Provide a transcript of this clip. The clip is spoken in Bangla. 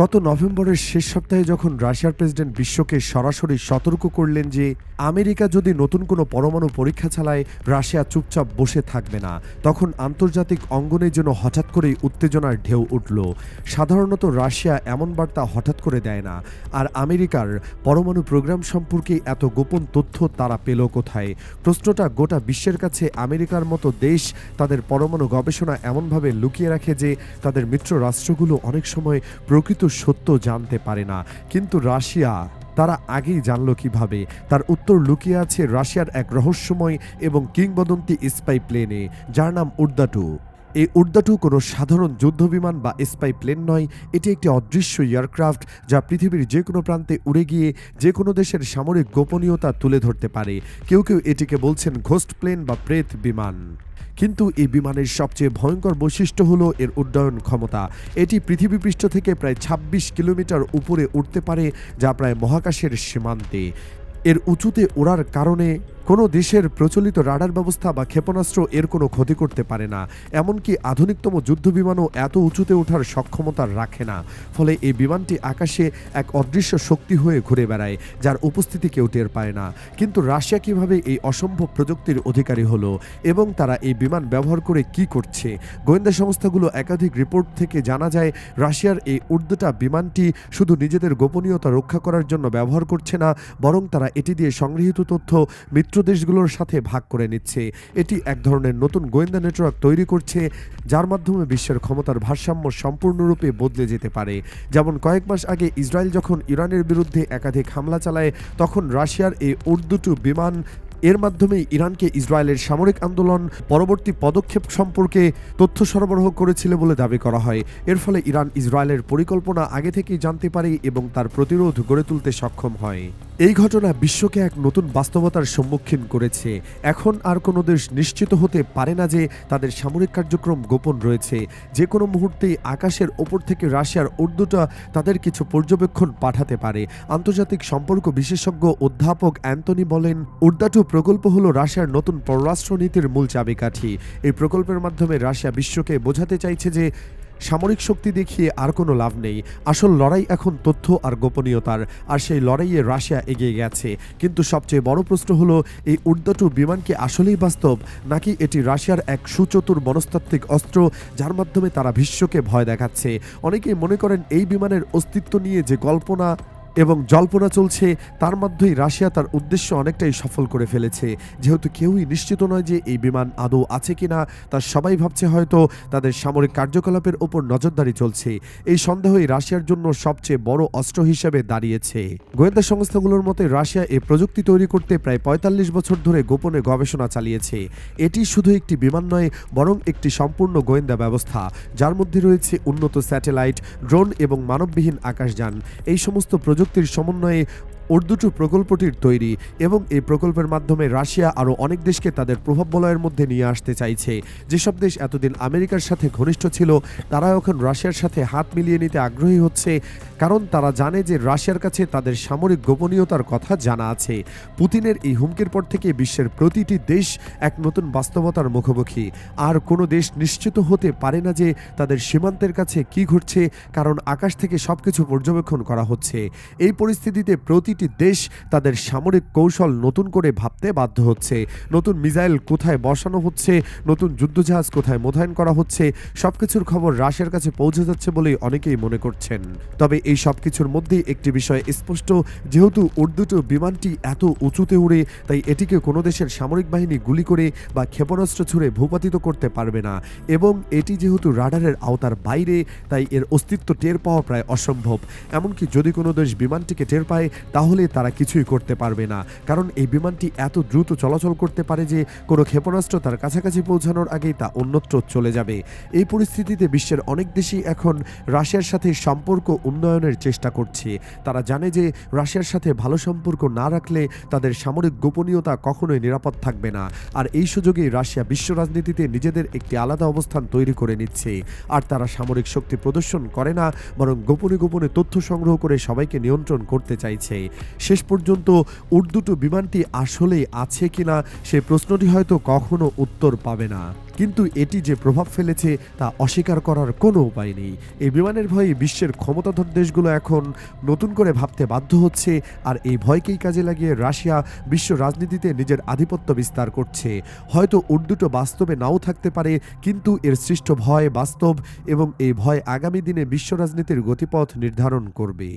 গত নভেম্বরের শেষ সপ্তাহে যখন রাশিয়ার প্রেসিডেন্ট বিশ্বকে সরাসরি সতর্ক করলেন যে আমেরিকা যদি নতুন কোনো পরমাণু পরীক্ষা চালায়, রাশিয়া চুপচাপ বসে থাকবে না। তখন আন্তর্জাতিক অঙ্গনে যেন হঠাৎ করেই উত্তেজনার ঢেউ উঠল। সাধারণত রাশিয়া এমন বার্তা হঠাৎ করে দেয় না। আর আমেরিকার পরমাণু প্রোগ্রাম সম্পর্কে এত গোপন তথ্য তারা পেল কোথায়? প্রশ্নটা গোটা বিশ্বের কাছে আমেরিকার মতো দেশ তাদের পরমাণু গবেষণা এমনভাবে লুকিয়ে রাখে যে তাদের মিত্র রাষ্ট্রগুলো অনেক সময় প্রকৃত সত্য জানতে পারে না। কিন্তু রাশিয়া, তারা আগেই জানলো কীভাবে। তার উত্তর লুকিয়ে আছে রাশিয়ার এক রহস্যময় এবং কিংবদন্তি স্পাই প্লেনে, যার নাম উর্দাটু এই উর্দাটু কোনো সাধারণ যুদ্ধবিমান বা স্পাই প্লেন নয়। এটি একটি অদৃশ্য এয়ারক্রাফট যা পৃথিবীর যে কোনো প্রান্তে উড়ে গিয়ে যে কোনো দেশের সামরিক গোপনীয়তা তুলে ধরতে পারে। কেউ কেউ এটিকে বলছেন ঘোস্ট প্লেন বা প্রেত বিমান। কিন্তু এই বিমানের সবচেয়ে ভয়ঙ্কর বৈশিষ্ট্য হলো এর উড্ডয়ন ক্ষমতা। এটি পৃথিবীপৃষ্ঠ থেকে প্রায় ২৬ কিলোমিটার উপরে উঠতে পারে, যা প্রায় মহাকাশের সীমান্তে। এর উঁচুতে ওড়ার কারণে কোনো দেশের প্রচলিত রাডার ব্যবস্থা বা ক্ষেপণাস্ত্র এর কোনো ক্ষতি করতে পারে না, এমনকি আধুনিকতম যুদ্ধবিমানও এত উঁচুতে ওঠার সক্ষমতা রাখে না। ফলে এই বিমানটি আকাশে এক অদৃশ্য শক্তি হয়ে ঘুরে বেড়ায়, যার উপস্থিতি কেউ টের পায় না। কিন্তু রাশিয়া কীভাবে এই অসম্ভব প্রযুক্তির অধিকারী হলো এবং তারা এই বিমান ব্যবহার করে কি করছে? গোয়েন্দা সংস্থাগুলো একাধিক রিপোর্ট থেকে জানা যায়, রাশিয়ার এই উর্দুটা বিমানটি শুধু নিজেদের গোপনীয়তা রক্ষা করার জন্য ব্যবহার করছে না, বরং তারা এটি দিয়ে সংগৃহীত তথ্য মিত্র দেশগুলোর সাথে ভাগ করে নিচ্ছে। এটি এক ধরনের নতুন গোয়েন্দা নেটওয়ার্ক তৈরি করছে, যার মাধ্যমে বিশ্বের ক্ষমতার ভারসাম্য সম্পূর্ণরূপে বদলে যেতে পারে। যেমন কয়েক মাস আগে ইসরায়েল যখন ইরানের বিরুদ্ধে একাধিক হামলা চালায়, তখন রাশিয়ার এই উর্দুটু বিমান এর মাধ্যমে ইরানকে ইসরায়েলের সামরিক আন্দোলন পরবর্তী পদক্ষেপ সম্পর্কে তথ্য সরবরাহ করেছিল বলে দাবি করা হয়। এর ফলে ইরান ইসরায়েলের পরিকল্পনা আগে থেকেই জানতে পারে এবং তার প্রতিরোধ গড়ে তুলতে সক্ষম হয়। এই ঘটনা বিশ্বকে এক নতুন বাস্তবতার সম্মুখীন করেছে। এখন আর কোনো দেশ নিশ্চিত হতে পারে না যে তাদের সামরিক কার্যক্রম গোপন রয়েছে। যে কোনো মুহূর্তেই আকাশের ওপর থেকে রাশিয়ার উর্দুটা তাদের কিছু পর্যবেক্ষণ পাঠাতে পারে। আন্তর্জাতিক সম্পর্ক বিশেষজ্ঞ অধ্যাপক অ্যান্টনি বলেন, উর্দাটু প্রকল্প হলো রাশিয়ার নতুন পররাষ্ট্রনীতির মূল চাবিকাঠি। এই প্রকল্পের মাধ্যমে রাশিয়া বিশ্বকে বোঝাতে চাইছে যে সামরিক শক্তি দেখিয়ে আর কোনো লাভ নেই। আসল লড়াই এখন তথ্য আর গোপনীয়তার, আর সেই লড়াইয়ে রাশিয়া এগিয়ে গেছে। কিন্তু সবচেয়ে বড় প্রশ্ন হলো, এই উর্দাটু বিমান কি আসলেই বাস্তব, নাকি এটি রাশিয়ার এক সুচতুর মনস্তাত্ত্বিক অস্ত্র যার মাধ্যমে তারা বিশ্বকে ভয় দেখাচ্ছে? অনেকেই মনে করেন এই বিমানের অস্তিত্ব নিয়ে যে কল্পনা এবং জল্পনা চলছে, তার মধ্যেই রাশিয়া তার উদ্দেশ্য অনেকটাই সফল করে ফেলেছে। যেহেতু কেউই নিশ্চিত নয় যে এই বিমান আদৌ আছে কিনা তার সবাই ভাবছে হয়তো তাদের সামরিক কার্যকলাপের ওপর নজরদারি চলছে। এই সন্দেহই রাশিয়ার জন্য সবচেয়ে বড় অস্ত্র হিসেবে দাঁড়িয়েছে। গোয়েন্দা সংস্থাগুলোর মতে, রাশিয়া এই প্রযুক্তি তৈরি করতে প্রায় পঁয়তাল্লিশ বছর ধরে গোপনে গবেষণা চালিয়েছে। এটি শুধু একটি বিমান নয়, বরং একটি সম্পূর্ণ গোয়েন্দা ব্যবস্থা, যার মধ্যে রয়েছে উন্নত স্যাটেলাইট, ড্রোন এবং মানববিহীন আকাশযান। এই সমস্ত প্রযুক্তির সমন্বয়ে উর্দুটু প্রকল্পটির তৈরি এবং এই প্রকল্পের মাধ্যমে রাশিয়া আরও অনেক দেশকে তাদের প্রভাব বলয়ের মধ্যে নিয়ে আসতে চাইছে। যেসব দেশ এতদিন আমেরিকার সাথে ঘনিষ্ঠ ছিল তারা এখন রাশিয়ার সাথে হাত মিলিয়ে নিতে আগ্রহী হচ্ছে, কারণ তারা জানে যে রাশিয়ার কাছে তাদের সামরিক গোপনীয়তার কথা জানা আছে। পুতিনের এই হুমকির পর থেকে বিশ্বের প্রতিটি দেশ এক নতুন বাস্তবতার মুখোমুখি। আর কোনো দেশ নিশ্চিত হতে পারে না যে তাদের সীমান্তের কাছে কি ঘটছে, কারণ আকাশ থেকে সবকিছু পর্যবেক্ষণ করা হচ্ছে। এই পরিস্থিতিতে প্রতিটি দেশ তাদের সামরিক কৌশল নতুন করে ভাবতে বাধ্য হচ্ছে। নতুন মিসাইল কোথায় বসানো হচ্ছে? নতুন যুদ্ধজাহাজ কোথায় মোতায়েন করা হচ্ছে? সবকিছুর খবর রাশিয়ার কাছে পৌঁছে যাচ্ছে বলেই অনেকেই মনে করছেন। তবে এই সবকিছুর মধ্যেই একটি বিষয় স্পষ্ট, যেহেতু উর্দুটো বিমানটি এত উঁচুতে উড়ে, তাই এটিকে কোনো দেশের সামরিক বাহিনী গুলি করে বা ক্ষেপণাস্ত্র ছুড়ে ভূপাতিত করতে পারবে না। এবং এটি যেহেতু রাডারের আওতার বাইরে, তাই এর অস্তিত্ব টের পাওয়া প্রায় অসম্ভব। এমনকি যদি কোনো দেশ বিমানটিকে টের পায় তাহলে তারা কিছুই করতে পারবে না। কারণ এই বিমানটি এত দ্রুত চলাচল করতে পারে যে, কোনো ক্ষেপণাস্ত্র তার কাছাকাছি পৌঁছানোর আগেই তা অন্যত্র চলে যাবে। এই পরিস্থিতিতে বিশ্বের অনেক দেশই এখন রাশিয়ার সাথে সম্পর্ক উন্নয়নের চেষ্টা করছে। তারা জানে যে, রাশিয়ার সাথে ভালো সম্পর্ক না রাখলে তাদের সামরিক গোপনীয়তা কখনোই নিরাপদ থাকবে না। আর এই সুযোগেই রাশিয়া বিশ্ব রাজনীতিতে নিজেদের একটি আলাদা অবস্থান তৈরি করে নিচ্ছে। আর তারা সামরিক শক্তি প্রদর্শন করে না, বরং গোপনে গোপনে তথ্য সংগ্রহ করে সবাইকে নিয়ন্ত্রণ করতে চাইছে। শেষ পর্যন্ত উর্দুটো বিমানটি আসলেই আছে কিনা সে প্রশ্নটি হয়তো কখনো উত্তর পাবে না। কিন্তু এটি যে প্রভাব ফেলেছে তা অস্বীকার করার কোনো উপায় নেই। এই বিমানের ভয়ে বিশ্বের ক্ষমতাধর দেশগুলো এখন নতুন করে ভাবতে বাধ্য হচ্ছে আর এই ভয়কেই কাজে লাগিয়ে রাশিয়া বিশ্ব রাজনীতিতে নিজের আধিপত্য বিস্তার করছে। হয়তো উর্দুটো বাস্তবে নাও থাকতে পারে, কিন্তু এর সৃষ্ট ভয় বাস্তব এবং এই ভয় আগামী দিনে বিশ্ব রাজনীতির গতিপথ নির্ধারণ করবে।